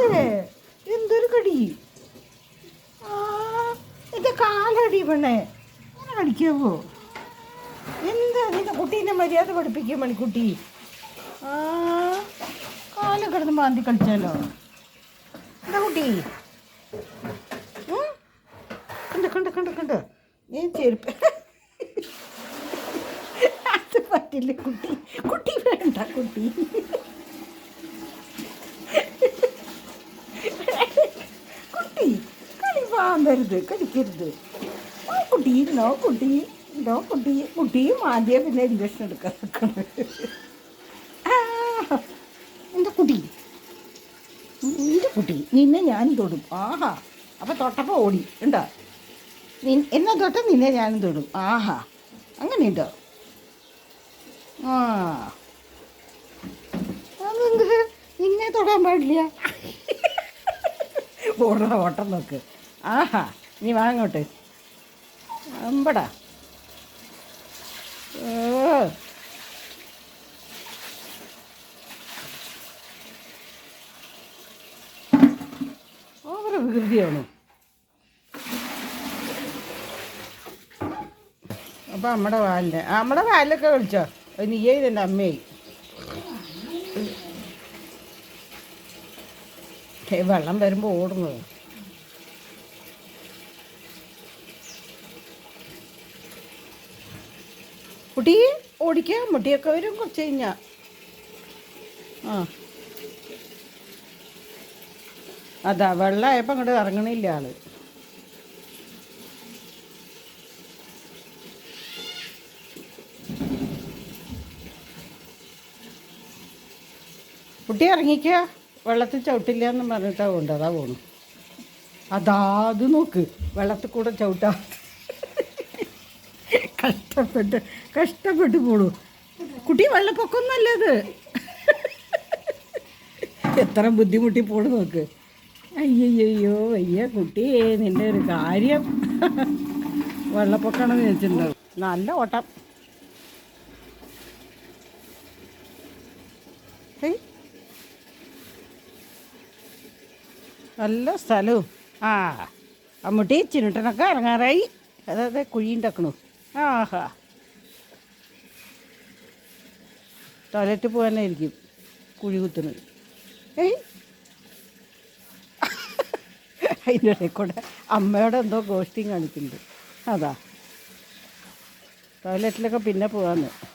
കടിച്ചല്ലേ എന്തൊരു കടി? ആ എന്റെ കാലടി പെണ്ണേ. അങ്ങനെ കടിക്കാവോ? എന്താ നിന്റെ കുട്ടീനെ മര്യാദ പഠിപ്പിക്കും മണിക്കുട്ടി ആ കാലം കിടന്ന് മാന്തി കളിച്ചാലോ? എന്താ കുട്ടി? കണ്ട് കണ്ട് കണ്ട് കണ്ട്. ഞാൻ ചെരുപ്പ്. അത് പറ്റില്ല കുട്ടി. കുട്ടി വേണ്ട കുട്ടി. കളി കടിക്കരുത്. ആ കുട്ടി നോ കുട്ടി നോ കുട്ടി. കുട്ടിയും ആദ്യം പിന്നെ ഇഞ്ചക്ഷൻ എടുക്കാൻ നിൽക്കണം. എന്റെ എന്താ കുട്ടി? എന്റെ കുട്ടി? നിന്നെ ഞാൻ തൊടും. ആഹാ അപ്പം തൊട്ടപ്പോൾ ഓടി. ഉണ്ടോ? നി എന്നെ തൊട്ട നിന്നെ ഞാനും തൊടും. ആഹാ അങ്ങനെയുണ്ടോ? ആ. അതെന്ത്? നിന്നെ തൊടാൻ പാടില്ല. ഓടണ ഓട്ടം നോക്ക്. ആഹാ നീ വാങ്ങോട്ട് അമ്പടാ. ഓ. ഓവർ വികൃതിയാണ്. അപ്പം നമ്മുടെ വാലിന്റെ നമ്മുടെ വാലിലൊക്കെ വിളിച്ചോ നീയേ ഇതെന്റെ അമ്മയായി. വെള്ളം വരുമ്പോൾ ഓടുന്നത്. കുട്ടി ഓടിക്ക മുടിയൊക്കെ വരും കുറച്ച് കഴിഞ്ഞാൽ ആ. അതാ വെള്ളമായപ്പോൾ അങ്ങോട്ട് ഇറങ്ങണില്ല ആൾ. കുട്ടി ഇറങ്ങിക്ക. വെള്ളത്തിൽ ചവിട്ടില്ല എന്ന് പറഞ്ഞിട്ടാ പോകേണ്ടത് അതാ പോണു. അതാ അത് നോക്ക്. വെള്ളത്തിൽ കൂടെ ചവിട്ടാ കഷ്ടപ്പെട്ട് കഷ്ടപ്പെട്ട് പോളൂ കുട്ടി വെള്ളപ്പൊക്കം നല്ലത് എത്ര ബുദ്ധിമുട്ടി പോണു നോക്ക്. അയ്യയ്യോ അയ്യ കുട്ടി നിന്റെ ഒരു കാര്യം. വെള്ളപ്പൊക്കമാണെന്ന് വെച്ചിട്ടുണ്ടാവും നല്ല ഓട്ടം. നല്ല സ്ഥലവും. ആ അമ്മൂട്ടി ചിരുട്ടനൊക്കെ ഇറങ്ങാറായി. അതെ കുഴി ഉണ്ടാക്കണു ആഹാ. ടോയ്ലറ്റ് പോകാനായിരിക്കും കുഴി കുത്തുന്നത്. ഏയ്. അതിന്റെ ഇടയിൽ കൂടെ അമ്മയോട് എന്തോ ഗോഷ്ടിയും കാണിക്കുന്നുണ്ട്. അതാ. ടോയ്ലറ്റിലൊക്കെ പിന്നെ പോകാമെന്ന്